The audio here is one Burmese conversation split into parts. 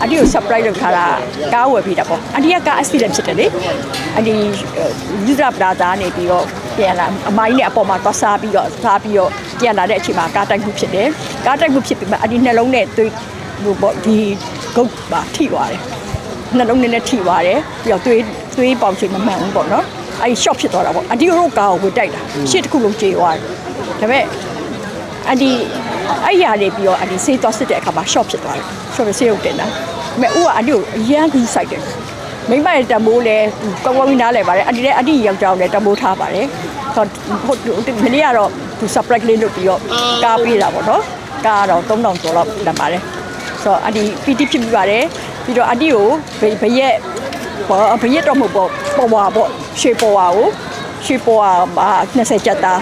အန်တီကို surprise လုပ်ထားတာကားဝယ်ပြီးတာပေါ့အန်တီကကား accident ဖြစ်တယ်လေအန်တီယူဇာပလာဇာနေပြီးတော့ပြန်လာအမိုင်းနဲ့အပေါ်မှာသွားစားပြီးတော့စားပြီးတော့ပြန်လာတဲ့အချိန်မှာကားတိုက်မှုဖြစ်တယ်ကားတိုက်မှုဖြစ်ပြီးမှအန်တီနှလုံးနဲ့သွေးဟိုပေါ့ဒီဂုတ်ပါထိသွားတယ်နှလုံးနဲ့ထိသွားတယ်ပြီးတော့သွေးသွေးပေါင်ချိန်မမှန်ဘူးပေါ့နော်အဲ့ဒီ short ဖြစ်သွားတာပေါ့အန်တီတို့ကားကိုဝင်တိုက်တာရှစ်တစ်ခုလုံးကြေသွားတယ်ဒါပေမဲ့အန်ဒီ အဲ့ရနေပြီးတော့အန်ဒီဆေးသွားစစ်တဲ့အခါမှာ short ဖြစ်သွားတယ် short ဆေးရုပ်တင်တာဒါပေမဲ့ဦးကအန်ဒီကိုအရန်ကြီးဆိုင်တယ်မိမရဲ့တမိုးလဲကောင်းကောင်းကြီးနားလဲပါတယ်အန်ဒီလည်းအန်ဒီယောက်ျားကိုလည်းတမိုးထားပါတယ်ဆိုတော့ဟုတ်မနေ့ကတော့သူ surprise လေးလုပ်ပြီးတော့ကားပေးတာပေါ့နော်ကားကတော့3000ကျော်လောက်လမ်းပါတယ်ဆိုတော့အန်ဒီ PT ဖြစ်ပြီးပါတယ်ပြီးတော့အန်ဒီကိုဘရက်ဘောဘရက်တော့မဟုတ်ပေါ့ပေါ်ပါပေါ့ရှေးပေါ်ပါကိုရှေးပေါ်ပါ20ကျပ်သား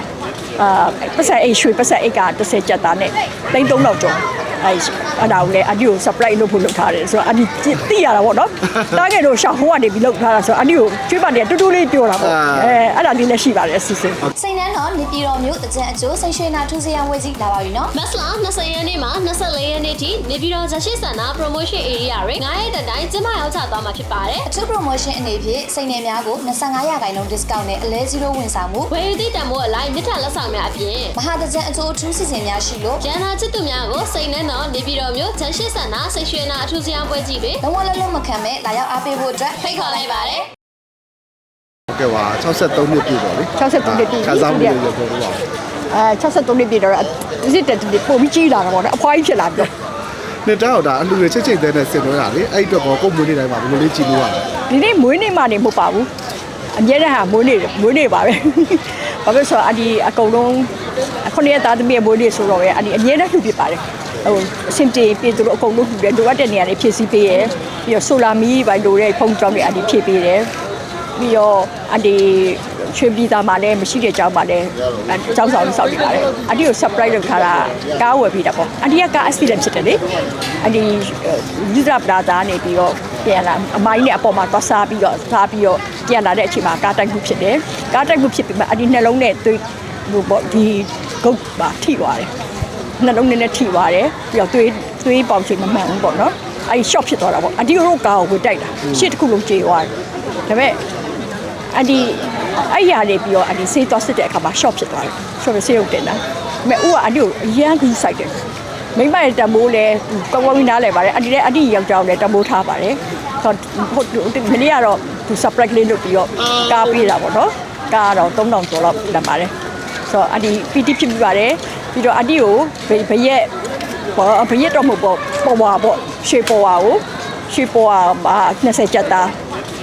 အာပတ်ဆက်အိတ်ရွှေပတ်ဆက်အိတ်က30ကျပ်သားနဲ့သိန်း3000ကျော်အဲအဲ့ဒါကိုလည်းအဒီကို surprise လုပ်ဖို့လုပ်ထားတယ်ဆိုတော့အဒီသိရတာပေါ့နော်တားခဲ့လို့ရှောင်းဟိုကနေပြီးလုပ်ထားတာဆိုတော့အဒီကိုကျွေးပါနေတူတူလေးပြောတာပေါ့အဲအဲ့ဒါလေးလည်းရှိပါတယ်အစီအစဉ်စိန်နန်းတော်နေပြည်တော်မြို့တကြံအကျိုးစိန်ရွှေနာထူးစရန်ဝဲကြီးလာပါပြီနော်မတ်လ20ရက်နေ့မှ24ရက်နေ့ထိနေပြည်တော်ဇရှိဆန္ဒ promotion area တွေ9ရက်တိုင်ကျင်းပရောက်ချသွားမှာဖြစ်ပါတယ်အထူး promotion အနေဖြင့်စိန်နယ်များကို25ရာခိုင်နှုန်း discount နဲ့အလဲ0ဝန်ဆောင်မှု။ဝယ်ယူသည့်တန်ဖိုးအလိုက်မြစ်ထလက်ဆောင်များအပြင်မဟာတကြံအကျိုးအထူးစီစဉ်များရှိလို့ကျန်သာချစ်သူများကိုစိတ်နဲ့တော့နေပြည်တော်မြို့ဇရှိဆန္ဒစိတ်ရွှေနာအထူးစရန်ပွဲကြီးတွေလုံးဝလုံးလုံးမခံမဲ့လာရောက်အားပေးဖို့အတွက်ဖိတ်ခေါ်လိုက်ပါတယ်။ဟုတ်ကဲ့ပါ63နှစ်ပြည့်ပါလေ63နှစ်ပြည့်ပြီခါစားမှုတွေပြောပြပါဦးအဲ63နှစ်ပြည့်တော့စစ်တက်တက်ပုံပြီးကြီးလာတာပေါ့နော်အဖွားကြီးဖြစ်လာပြီနှစ်တောက်တာအလူတွေချက်ချိတ်တဲ့နဲ့ဆင်တော့ရလေအဲ့အတွက်ကောကိုယ်မွေးနေ့တိုင်းမှာဘယ်လိုလေးကြည့်လို့ရလဲဒီနေ့မွေးနေ့မှနေမဟုတ်ပါဘူးအများနဲ့ဟာမွေးနေ့မွေးနေ့ပါပဲ ဘာဖြစ်ဆိုတော့အဒီအကုန်လုံးခုနှစ်ရက်သားသမီးရဲ့မွေးနေ့ဆိုတော့ပဲအဒီအများနဲ့လှူပြပါတယ်ဟိုအစင်တေပြည်သူတို့အကုန်လုံးလှူတယ်လိုအပ်တဲ့နေရာတွေဖြည့်ဆည်းပေးရယ်ပြီးတော့ဆိုလာမီးပဲလိုတဲ့ဖုန်းကြောင်းတွေအဒီဖြည့်ပေးတယ်ပြီးတော့အဒီချွေပြည်သားမှာလည်းမရှိတဲ့ကြောင်းမှာလည်းအကြောင်းဆောင်စောက်နေပါတယ်အဒီကို surprise လုပ်ထားတာကားဝယ်ပြီးတာပေါ့အဒီကကား accident ဖြစ်တယ်လေအဒီယူဇာပလာဇာနေပြီးတော့ပြန်လာအမိုင်းနဲ့အပေါ်မှာသွားစားပြီးတော့စားပြီးတော့ ပြန်လာတဲ့အချိန်မှာကားတိုက်မှုဖြစ်တယ်ကားတိုက်မှုဖြစ်ပြီးမှအဒီနှလုံးနဲ့သွေးဟိုပေါ့ဒီဂုတ်ပါထိသွားတယ်နှလုံးနဲ့ထိသွားတယ်ပြီးတော့သွေးသွေးပေါင်ချိန်မမှန်ဘူးပေါ့နော်အဲ့ဒီ short ဖြစ်သွားတာပေါ့အဒီတို့ကားကိုဝင်တိုက်တာရှစ်တစ်ခုလုံးကြေသွားတယ်ဒါပေမဲ့အန်ဒီအဲ့ရနေပြီးတော့အန်ဒီဆေးသွားစစ်တဲ့အခါမှာ short ဖြစ်သွားတယ် short ဆေးရုပ်တင်တာဒါပေမဲ့ဦးကအန်ဒီကိုအရန်ကြီးဆိုင်တယ်မိမရဲ့တမိုးလဲကောင်းကောင်းကြီးနားလဲပါတယ်အန်ဒီလည်းအန်ဒီယောက်ျားကိုလည်းတမိုးထားပါတယ်ဆိုတော့ဟုတ်မနေ့ကတော့ သူ surprise လေးလုပ်ပြီးတော့ကားပေးတာပေါ့နော်ကားကတော့3000ကျော်လောက်လမ်းပါတယ်ဆိုတော့အန်ဒီ PT ဖြစ်ပြီးပါတယ်ပြီးတော့အန်ဒီကိုဘရက်ဘောဘရက်တော့မဟုတ်ပေါ့ပေါ်ပါပေါ့ရှေးပေါ်ပါကိုရှေးပေါ်ပါ20ကျပ်သား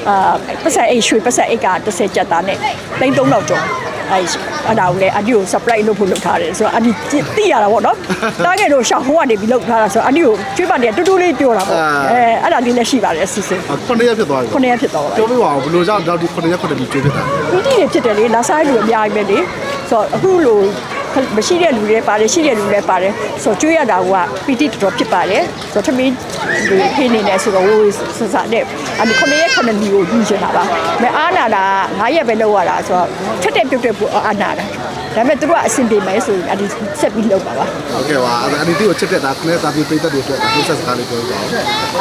အာပတ်ဆက်အိတ်ရွှေပတ်ဆက်အိတ်က30ကျပ်သားနဲ့သိန်း3000ကျော် အဲအဲ့ဒါကိုလည်းအန်ဒီကို surprise လုပ်ဖို့လုပ်ထားတယ်ဆိုတော့အန်ဒီသိရတာပေါ့နော်တားခဲ့လို့ရှောင်းဟိုကနေပြီးလုပ်ထားတာဆိုတော့အန်ဒီကိုကျွေးပါနေတူတူလေးပြောတာပေါ့အဲအဲ့ဒါလေးလည်းရှိပါတယ်အစီအစဉ်ခုနှစ်ရက်ဖြစ်သွားပြီခုနှစ်ရက်ဖြစ်သွားပါပြီပြောပြပါဦးဘယ်လိုကြောင့်တော့ဒီခုနှစ်ရက်ခုနှစ်ပြီးကြွေးဖြစ်တာပီတီတွေဖြစ်တယ်လေလာဆိုင်လူအများကြီးပဲလေဆိုတော့အခုလို မရှိတဲ့လူတွေပါတယ်ရှိတဲ့လူတွေပါတယ်ဆိုတော့ကျွေးရတာကပီတီတော်တော်ဖြစ်ပါတယ်ဆိုတော့သမီးဒီဖိနေနေဆိုတော့ဝိုးစစနဲ့အမေခုနှစ်ရက်ခုနှစ်လီကိုယူချင်တာပါမအားနာတာ9ရက်ပဲလောက်ရတာဆိုတော့ထက်တဲ့ပြုတ်တဲ့ပူအားနာတာဒါပေမဲ့သူတို့ကအဆင်ပြေမယ်ဆိုရင်အဒီဆက်ပြီးလုပ်ပါပါဟုတ်ကဲ့ပါအဲ့ဒါအဒီတီကိုချက်တဲ့ဒါခနဲ့တာပြီးပိတ်သက်တွေအတွက်ဒီဆက်စကားလေးပြောပြပါဦး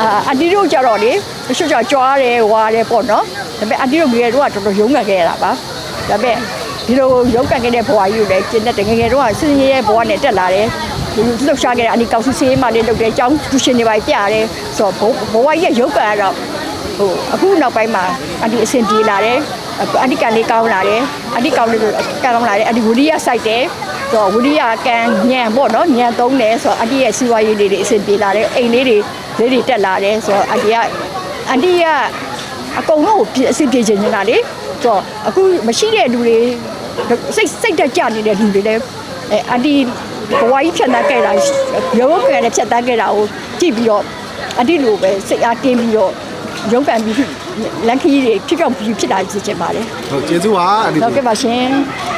အာအဒီတို့ကြတော့လေတချို့ကြကြွားတယ်ဝါတယ်ပေါ့နော်ဒါပေမဲ့အဒီတို့ငယ်တို့ကတော်တော်ရုန်းကန်ခဲ့ရတာပါဒါပေမဲ့ ဒီလိုရုန်းကန်ခဲ့တဲ့ဘဝကြီးကိုလည်းကျင်းတဲ့ငယ်ငယ်တို့ကစင်ရဲဘဝနဲ့တက်လာတယ်ဒီလိုလှုပ်ရှားခဲ့တဲ့အနီကောက်စီစေးမှလည်းလုပ်တယ်အကြောင်းသူရှင်တွေပါပြရတယ်ဆိုတော့ဘဝကြီးရုပ်ကန်ရတော့ဟိုအခုနောက်ပိုင်းမှာအဒီအဆင်ပြေလာတယ်အဒီကန်လေးကောင်းလာတယ်အဒီကောင်းလေးကောင်းလာတယ်အဒီဝီရီယာစိုက်တယ်ဆိုတော့ဝီရီယာကန်ညံပေါ့နော်ညံသုံးတယ်ဆိုတော့အဒီရဲ့စီဝါရေးလေးတွေအဆင်ပြေလာတယ်အိမ်လေးတွေလေးတွေတက်လာတယ်ဆိုတော့အဒီကအန်ဒီကအကုန်လုံးကိုအဆင်ပြေချင်နေတာလေဆိုတော့အခုမရှိတဲ့လူတွေ စိတ်စိတ်တက်ကြနေတဲ့လူတွေလည်းအဲအန်ဒီဘဝကြီးဖြတ်သန်းခဲ့တာရုပ်ကလည်းဖြတ်သန်းခဲ့တာကိုကြည့်ပြီးတော့အန်ဒီလိုပဲစိတ်အားတင်းပြီးတော့ရုပ်ကန်ပြီးလက်ခီးတွေဖြစ်ပြောက်ပြီးဖြစ်လာစေချင်ပါတယ်ဟုတ်ကျေးဇူးပါအဒီဟုတ်ကဲ့ပါရှင်ဟ